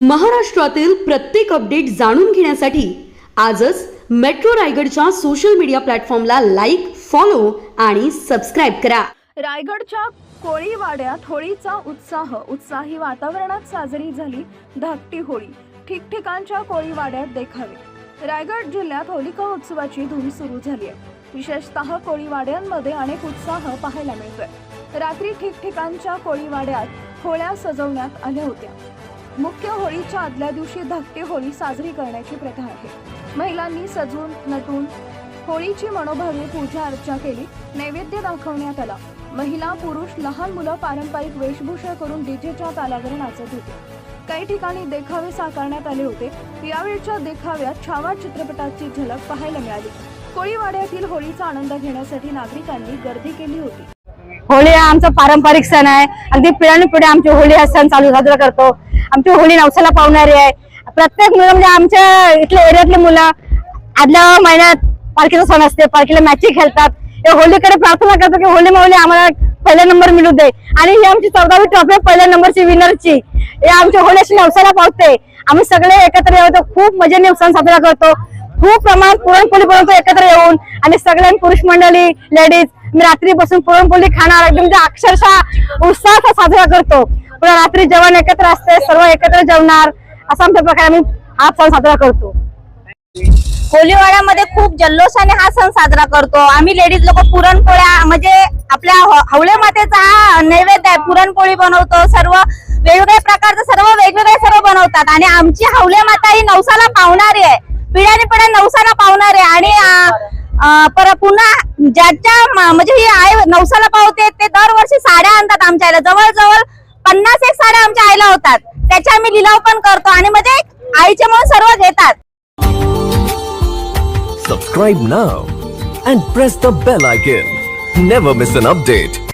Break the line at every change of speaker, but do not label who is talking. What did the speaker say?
महाराष्ट्रातील प्रत्येक अपडेट जाणून घेण्यासाठी आजच मेट्रो रायगडच्या सोशल मीडिया प्लॅटफॉर्मला लाईक फॉलो आणि सबस्क्राईब करा.
रायगडच्या कोळीवाड्यात होळीचा उत्साह उत्साही वातावरणात साजरी झाली धाकटी होळी. ठिकठिकाणच्या कोळीवाड्यात देखावे. रायगड जिल्ह्यात होलिका उत्सवाची धूम सुरू झाली आहे. विशेषतः कोळीवाड्यांमध्ये अनेक उत्साह पाहायला मिळतोय. रात्री ठिकठिकाणच्या कोळीवाड्यात होळ्या सजवण्यात आल्या होत्या. मुख्य होळीच्या आदल्या दिवशी धाकटी होळी साजरी करण्याची प्रथा आहे. महिलांनी सजून नटून होळीची मनोभावे पूजा अर्चा केली. नैवेद्य दाखवण्यात आला. महिला पुरुष लहान मुलं पारंपरिक वेशभूषा करून डीजेच्या तालावर नाचत होते काही ठिकाणी देखावे साकारण्यात आले होते. यावेळच्या देखाव्यात छावा चित्रपटाची झलक पाहायला मिळाली. कोळीवाड्यातील होळीचा आनंद घेण्यासाठी नागरिकांनी गर्दी केली होती.
होळी हा आमचा पारंपरिक सण आहे. अगदी पिढ्यानपिढ्या आमची होळी हा सण चालू साजरा करतो. आमची होळी नवसाला पावणारी आहे. प्रत्येक मुलं म्हणजे आमच्या इथल्या एरियातले मुलं आदल्या महिन्यात पालखीचा सण असते. पालखीला मॅची खेळतात. हे होळीकडे प्रार्थना करतो की होळी माऊली आम्हाला पहिला नंबर मिळू दे. आणि ही आमची चौदावी ट्रॉफी पहिल्या नंबरची विनरची हे आमची होळी अशी नवसाला पावते. आम्ही सगळे एकत्र येतो खूप मजेने सण साजरा करतो. खूप प्रमाणात पुरणपोळी बनवतो एकत्र येऊन. आणि सगळ्यां पुरुष मंडळी लेडीज मी रात्रीपासून पुरणपोळी खाणार एकदम म्हणजे अक्षरशः उत्साहाचा साजरा करतो. पुन्हा रात्री जेवण एकत्र असते सर्व एकत्र जेवणार असा आमच्या प्रकारे आम्ही हा सण साजरा करतो.
होलीवाड्यामध्ये खूप जल्लोषाने हा सण साजरा करतो. आम्ही लेडीज लोक पुरणपोळ्या म्हणजे आपल्या हो- हवळे मातेचा हा नैवेद्य आहे. पुरणपोळी बनवतो सर्व वेगवेगळ्या प्रकारचं सर्व वेगवेगळे सर्व बनवतात. आणि आमची हवले माता ही नवसाला पावणारी आहे. पिढ्याने पिढ्या नवसाला पावणारी आहे. आणि पर पुन्हा ज्याच्या म्हणजे ही आई नवसाला पावते ते दरवर्षी साड्या आणतात आमच्या आईला. जवळजवळ पन्नास एक साड्या आमच्या आईला होतात. त्याच्या आम्ही लिलाव पण करतो आणि म्हणजे आईचे म्हणून सर्व घेतात.
Subscribe now and press the bell icon never miss an update